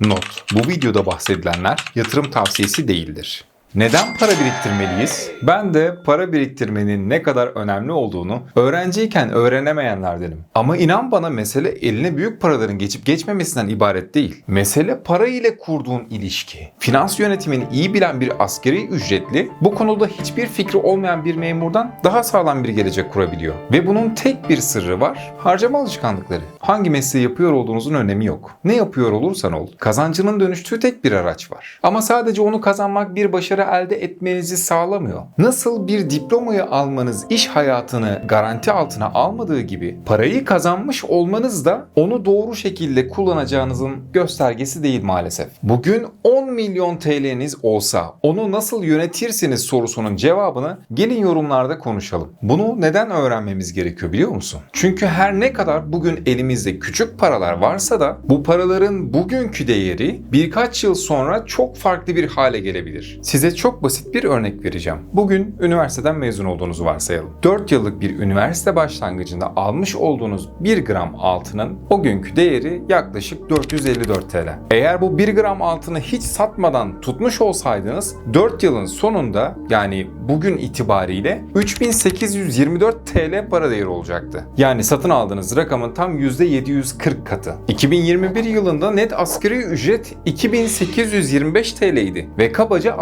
Not. Bu videoda bahsedilenler yatırım tavsiyesi değildir. Neden para biriktirmeliyiz? Ben de para biriktirmenin ne kadar önemli olduğunu öğrenciyken öğrenemeyenlerdenim. Ama inan bana mesele eline büyük paraların geçip geçmemesinden ibaret değil. Mesele para ile kurduğun ilişki. Finans yönetimini iyi bilen bir askeri ücretli bu konuda hiçbir fikri olmayan bir memurdan daha sağlam bir gelecek kurabiliyor. Ve bunun tek bir sırrı var. Harcama alışkanlıkları. Hangi mesleği yapıyor olduğunuzun önemi yok. Ne yapıyor olursan ol. Kazancının dönüştüğü tek bir araç var. Ama sadece onu kazanmak bir başarı elde etmenizi sağlamıyor. Nasıl bir diplomayı almanız iş hayatını garanti altına almadığı gibi parayı kazanmış olmanız da onu doğru şekilde kullanacağınızın göstergesi değil maalesef. Bugün 10 milyon TL'niz olsa onu nasıl yönetirsiniz sorusunun cevabını gelin yorumlarda konuşalım. Bunu neden öğrenmemiz gerekiyor biliyor musun? Çünkü her ne kadar bugün elimizde küçük paralar varsa da bu paraların bugünkü değeri birkaç yıl sonra çok farklı bir hale gelebilir. Size çok basit bir örnek vereceğim. Bugün üniversiteden mezun olduğunuzu varsayalım. 4 yıllık bir üniversite başlangıcında almış olduğunuz 1 gram altının o günkü değeri yaklaşık 454 TL. Eğer bu 1 gram altını hiç satmadan tutmuş olsaydınız 4 yılın sonunda yani bugün itibariyle 3824 TL para değeri olacaktı. Yani satın aldığınız rakamın tam %740 katı. 2021 yılında net asgari ücret 2825 TL idi ve kabaca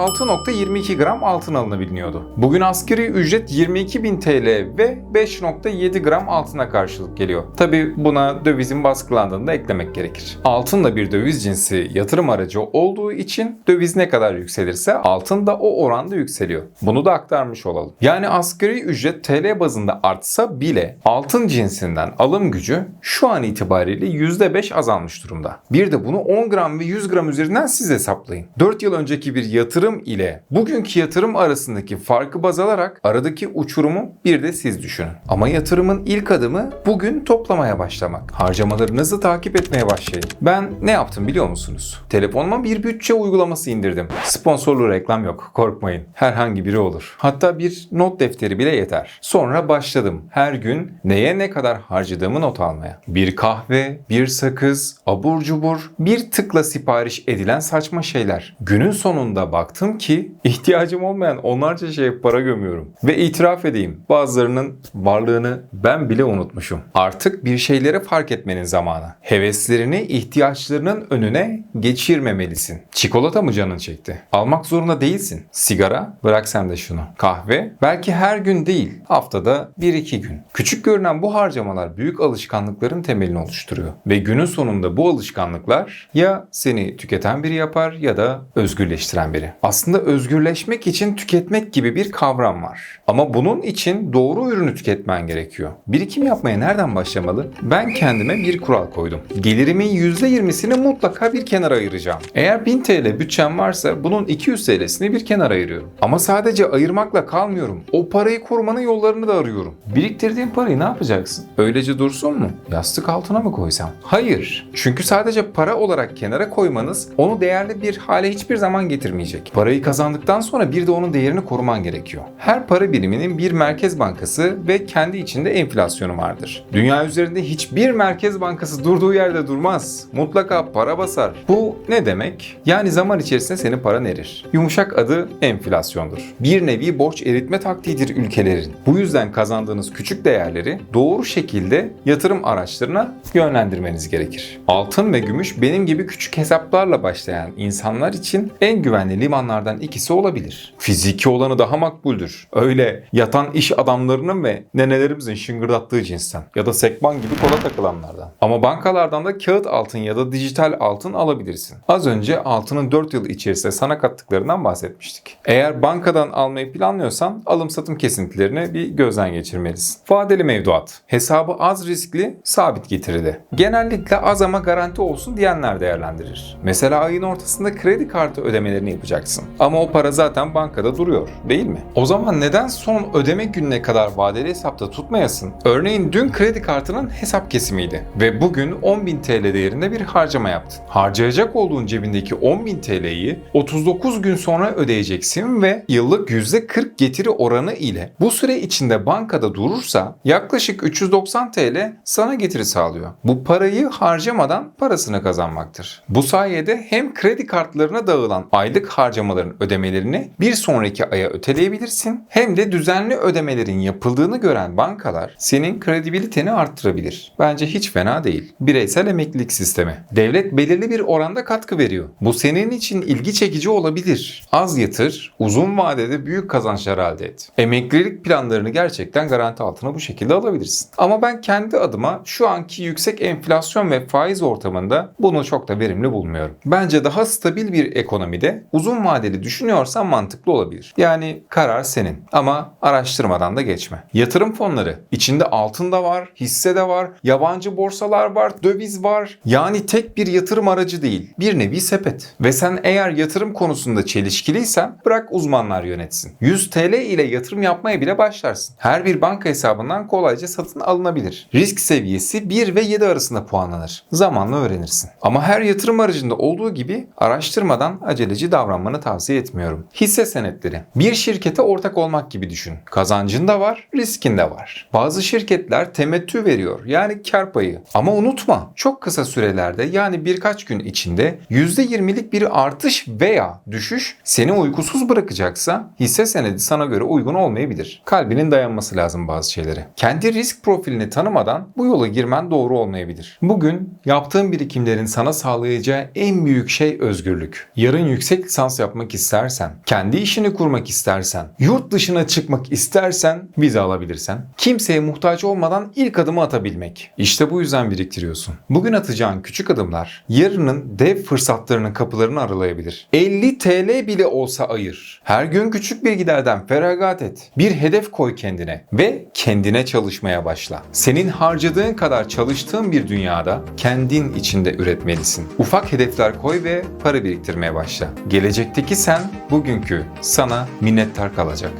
6.22 gram altın alınabiliyordu. Bugün asgari ücret 22.000 TL ve 5.7 gram altına karşılık geliyor. Tabi buna dövizin baskılandığını da eklemek gerekir. Altın da bir döviz cinsi yatırım aracı olduğu için döviz ne kadar yükselirse altın da o oranda yükseliyor. Bunu da aktarmış olalım. Yani asgari ücret TL bazında artsa bile altın cinsinden alım gücü şu an itibariyle %5 azalmış durumda. Bir de bunu 10 gram ve 100 gram üzerinden siz hesaplayın. 4 yıl önceki bir yatırım ile bugünkü yatırım arasındaki farkı baz alarak aradaki uçurumu bir de siz düşünün. Ama yatırımın ilk adımı bugün toplamaya başlamak. Harcamalarınızı takip etmeye başlayın. Ben ne yaptım biliyor musunuz? Telefonuma bir bütçe uygulaması indirdim. Sponsorlu reklam yok. Korkmayın. Herhangi biri olur. Hatta bir not defteri bile yeter. Sonra başladım. Her gün neye ne kadar harcadığımı not almaya. Bir kahve, bir sakız, abur cubur, bir tıkla sipariş edilen saçma şeyler. Günün sonunda baktım ki ihtiyacım olmayan onlarca şeye para gömüyorum. Ve itiraf edeyim bazılarının varlığını ben bile unutmuşum. Artık bir şeyleri fark etmenin zamanı. Heveslerini ihtiyaçlarının önüne geçirmemelisin. Çikolata mı canın çekti? Almak zorunda değilsin. Sigara? Bırak sen de şunu. Kahve? Belki her gün değil. Haftada 1-2 gün. Küçük görünen bu harcamalar büyük alışkanlıkların temelini oluşturuyor. Ve günün sonunda bu alışkanlıklar ya seni tüketen biri yapar ya da özgürleştiren biri. Aslında özgürleşmek için tüketmek gibi bir kavram var. Ama bunun için doğru ürünü tüketmen gerekiyor. Birikim yapmaya nereden başlamalı? Ben kendime bir kural koydum. Gelirimin %20'sini mutlaka bir kenara ayıracağım. Eğer 1000 TL bütçem varsa bunun 200 TL'sini bir kenara ayırıyorum. Ama sadece ayırmakla kalmıyorum. O parayı korumanın yollarını da arıyorum. Biriktirdiğin parayı ne yapacaksın? Öylece dursun mu? Yastık altına mı koysam? Hayır. Çünkü sadece para olarak kenara koymanız onu değerli bir hale hiçbir zaman getirmeyecek. Parayı kazandıktan sonra bir de onun değerini koruman gerekiyor. Her para biriminin bir merkez bankası ve kendi içinde enflasyonu vardır. Dünya üzerinde hiçbir merkez bankası durduğu yerde durmaz. Mutlaka para basar. Bu ne demek? Yani zaman içerisinde senin paran erir. Yumuşak adı enflasyondur. Bir nevi borç eritme taktiğidir ülkelerin. Bu yüzden kazandığınız küçük değerleri doğru şekilde yatırım araçlarına yönlendirmeniz gerekir. Altın ve gümüş benim gibi küçük hesaplarla başlayan insanlar için en güvenli limanlardan ikisi olabilir. Fiziki olanı daha makbuldür. Öyle yatan iş adamlarının ve nenelerimizin şıngırdattığı cinsten ya da sekban gibi kola takılanlardan. Ama bankalardan da kağıt altın ya da dijital altın alabilirsin. Az önce altının 4 yıl içerisinde sana kattıklarından bahsetmiştik. Eğer bankadan almayı planlıyorsan alım satım kesintilerini bir gözden geçirmelisin. Vadeli mevduat. Hesabı az riskli, sabit getirili. Genellikle az ama garanti olsun diyenler değerlendirir. Mesela ayın ortasında kredi kartı ödemelerini yapacaksın. Ama Ama o para zaten bankada duruyor değil mi? O zaman neden son ödeme gününe kadar vadeli hesapta tutmayasın? Örneğin dün kredi kartının hesap kesimiydi ve bugün 10.000 TL değerinde bir harcama yaptın. Harcayacak olduğun cebindeki 10.000 TL'yi 39 gün sonra ödeyeceksin ve yıllık %40 getiri oranı ile bu süre içinde bankada durursa yaklaşık 390 TL sana getiri sağlıyor. Bu parayı harcamadan parasını kazanmaktır. Bu sayede hem kredi kartlarına dağılan aylık harcamaların ödemelerini bir sonraki aya öteleyebilirsin hem de düzenli ödemelerin yapıldığını gören bankalar senin kredibiliteni arttırabilir. Bence hiç fena değil. Bireysel emeklilik sistemi. Devlet belirli bir oranda katkı veriyor. Bu senin için ilgi çekici olabilir. Az yatır, uzun vadede büyük kazançlar elde et. Emeklilik planlarını gerçekten garanti altına bu şekilde alabilirsin. Ama ben kendi adıma şu anki yüksek enflasyon ve faiz ortamında bunu çok da verimli bulmuyorum. Bence daha stabil bir ekonomide uzun vadeli düşünüyorsan mantıklı olabilir. Yani karar senin ama araştırmadan da geçme. Yatırım fonları içinde altın da var, hisse de var, yabancı borsalar var, döviz var. Yani tek bir yatırım aracı değil. Bir nevi sepet. Ve sen eğer yatırım konusunda çelişkiliysen bırak uzmanlar yönetsin. 100 TL ile yatırım yapmaya bile başlarsın. Her bir banka hesabından kolayca satın alınabilir. Risk seviyesi 1 ve 7 arasında puanlanır. Zamanla öğrenirsin. Ama her yatırım aracında olduğu gibi araştırmadan aceleci davranmanı tavsiye etmiyorum. Hisse senetleri. Bir şirkete ortak olmak gibi düşün. Kazancın da var, riskin de var. Bazı şirketler temettü veriyor yani kar payı. Ama unutma çok kısa sürelerde yani birkaç gün içinde %20'lik bir artış veya düşüş seni uykusuz bırakacaksa hisse senedi sana göre uygun olmayabilir. Kalbinin dayanması lazım bazı şeylere. Kendi risk profilini tanımadan bu yola girmen doğru olmayabilir. Bugün yaptığın birikimlerin sana sağlayacağı en büyük şey özgürlük. Yarın yüksek lisans yapmak istersen, kendi işini kurmak istersen, yurt dışına çıkmak istersen vize alabilirsen, kimseye muhtaç olmadan ilk adımı atabilmek. İşte bu yüzden biriktiriyorsun. Bugün atacağın küçük adımlar yarının dev fırsatlarının kapılarını aralayabilir. 50 TL bile olsa ayır. Her gün küçük bir giderden feragat et. Bir hedef koy kendine ve kendine çalışmaya başla. Senin harcadığın kadar çalıştığın bir dünyada kendin içinde üretmelisin. Ufak hedefler koy ve para biriktirmeye başla. Gelecekteki sen bugünkü sana minnettar kalacak.